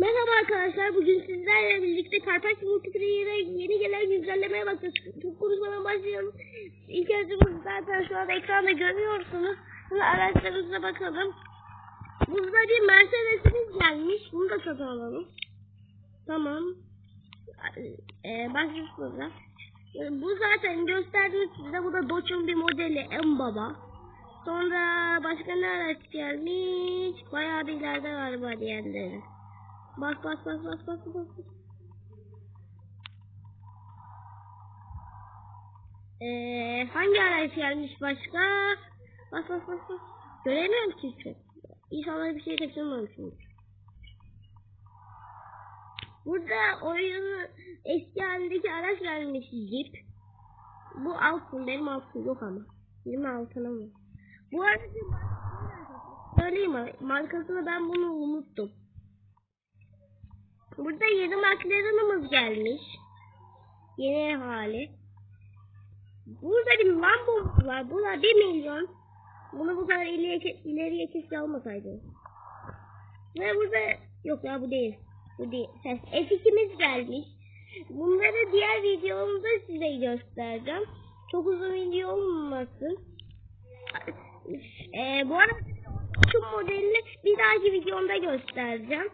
Merhaba arkadaşlar. Bugün sizlerle birlikte Karpaç Multiplayer'e yeni gelen güncellemeye bakacağız. Çok konuşmadan başlayalım. İlk aracımız zaten şu anda ekranda görüyorsunuz. Şimdi araçlarımıza bakalım. Burada bir Mercedes'imiz gelmiş. Bunu da satın alalım. Tamam. Ee, başlıyoruz Bu zaten gösterdiğim size. Bu da Dodge'un bir modeli en baba. Sonra başka ne araç gelmiş? Bayağı bir ileride galiba diğerleri. Bak bak bak bak bak bak. bak. Ee, hangi araç gelmiş başka? Bak bak bak bak. Göremiyorum ki çok. İnşallah bir şey kaçırmamışımdır. Burada oyunun eski halindeki araç gelmiş Jeep. Bu altın benim altın yok ama. Benim altınım mı? Bu markasını söyleyeyim? Markasını ben bunu unuttum. Burada yeni McLaren'ımız gelmiş. Yeni hali. Burada bir Lambo'muz var. Bu da 1 milyon. Bunu bu kadar ileriye, ileriye keşke almasaydı. Ve burada yok ya bu değil. Bu değil. F2'miz gelmiş. Bunları diğer videomda size göstereceğim. Çok uzun video olmasın. Ee, bu arada şu modelini bir dahaki videomda göstereceğim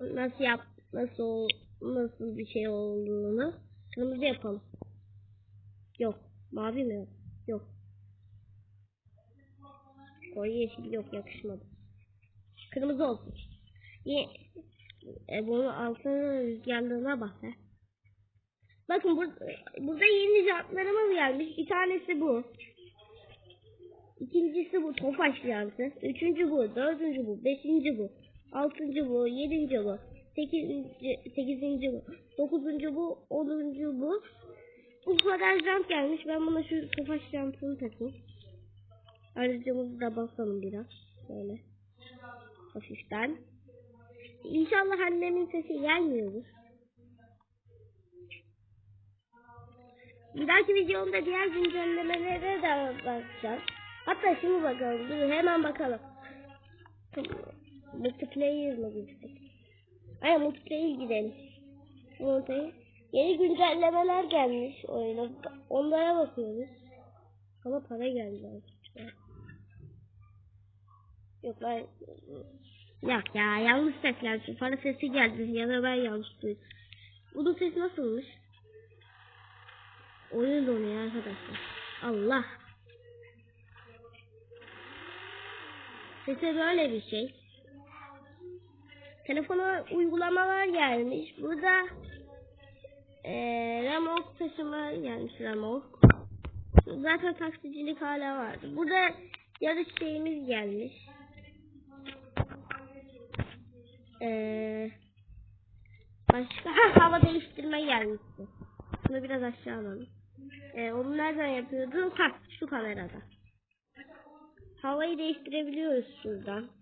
nasıl yap nasıl nasıl bir şey olduğunu kırmızı yapalım. Yok. Mavi mi yok? Koyu yeşil yok yakışmadı. Kırmızı olsun. Ye e, bunun altına rüzgarlığına bak he. Bakın burada, burada yeni jantlarımız gelmiş. Bir tanesi bu. İkincisi bu Tofaş jantı. Üçüncü bu. Dördüncü bu. Beşinci bu. Altıncı bu, yedinci bu, sekizinci, sekizinci bu, dokuzuncu bu, onuncu bu. Bu kadar jant gelmiş. Ben buna şu tofaş jantını takayım. Aracımızı da basalım biraz. Böyle. Hafiften. İnşallah annemin sesi gelmiyordur. Bir dahaki videomda diğer güncellemelere de bakacağız. Hatta şimdi bakalım. Dur hemen bakalım. Multiplayer mı gitsek? Aynen multiplayer gidelim. Multiplayer. Yeni güncellemeler gelmiş oyuna. Onlara bakıyoruz. Ama para geldi. Yok ben... Yok ya yanlış sesler. Para sesi geldi ya da ben yanlış duydum. Bunun sesi nasılmış? Oyun donuyor arkadaşlar. Allah. Sesi böyle bir şey. Telefona uygulamalar gelmiş. Burada eee remote taşıma gelmiş remote. Zaten taksicilik hala vardı. Burada yarış şeyimiz gelmiş. Eee başka ha, hava değiştirme gelmişti. Bunu biraz aşağı alalım. Eee onu nereden yapıyordum? Ha şu kamerada. Havayı değiştirebiliyoruz şuradan.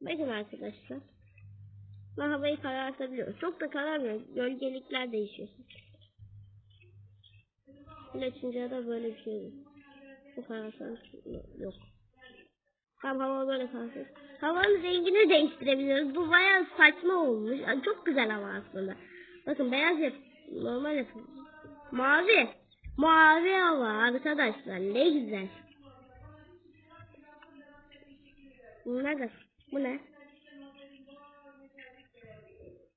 Bakın arkadaşlar. Ben havayı karartabiliyorum. Çok da kararmıyor. Gölgelikler değişiyor. İlaçınca da böyle bir şey yok. Bu kararsan yok. Tam hava böyle kalsın. Havanın rengini değiştirebiliyoruz. Bu bayağı saçma olmuş. Yani çok güzel hava aslında. Bakın beyaz yap. Normal yap. Mavi. Mavi hava arkadaşlar. Ne güzel. Bunlar da. Bu ne?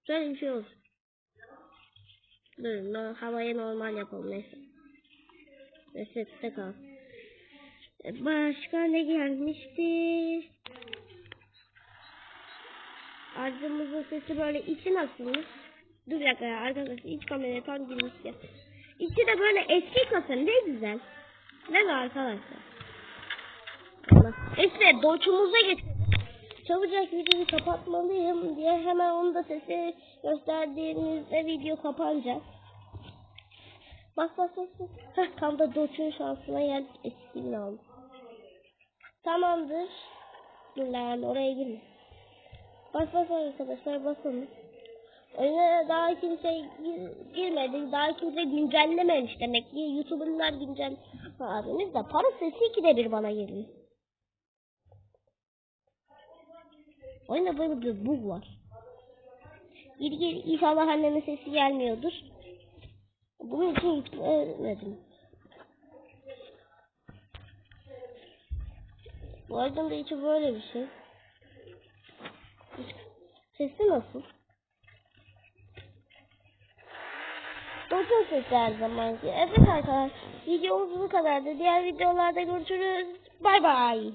Şöyle bir şey olsun. Dur, no, havayı normal yapalım neyse. Resette kal. E, Başka ne gelmişti? Aracımızın sesi böyle içi nasılmış? Dur bir dakika ya arkadaşlar iç kameraya tam girmiş ya. İçi de böyle eski kasa ne güzel. Değil mi arkadaşlar? Allah. Neyse doçumuza geçelim. Çabucak videoyu kapatmalıyım diye hemen onu da sesi gösterdiğimizde video kapanacak. Bak bak bak. bak. Heh, tam da Doç'un şansına geldik. Eskini aldım. Tamamdır. Dur lan oraya girme. Bak bak arkadaşlar bakalım. Oyuna daha kimse gir- girmedi. Daha kimse güncellememiş demek ki. YouTuber'lar güncel abimiz de para sesi ikide bir bana geliyor. Oyunda böyle bir bug var. Geri geri inşallah annemin sesi gelmiyordur. Bunun için yüklemedim. Bu oyunun da içi böyle bir şey. Sesi nasıl? Doktor sesi her zamanki. Evet arkadaşlar. Videomuz bu kadardı. Diğer videolarda görüşürüz. Bay bay.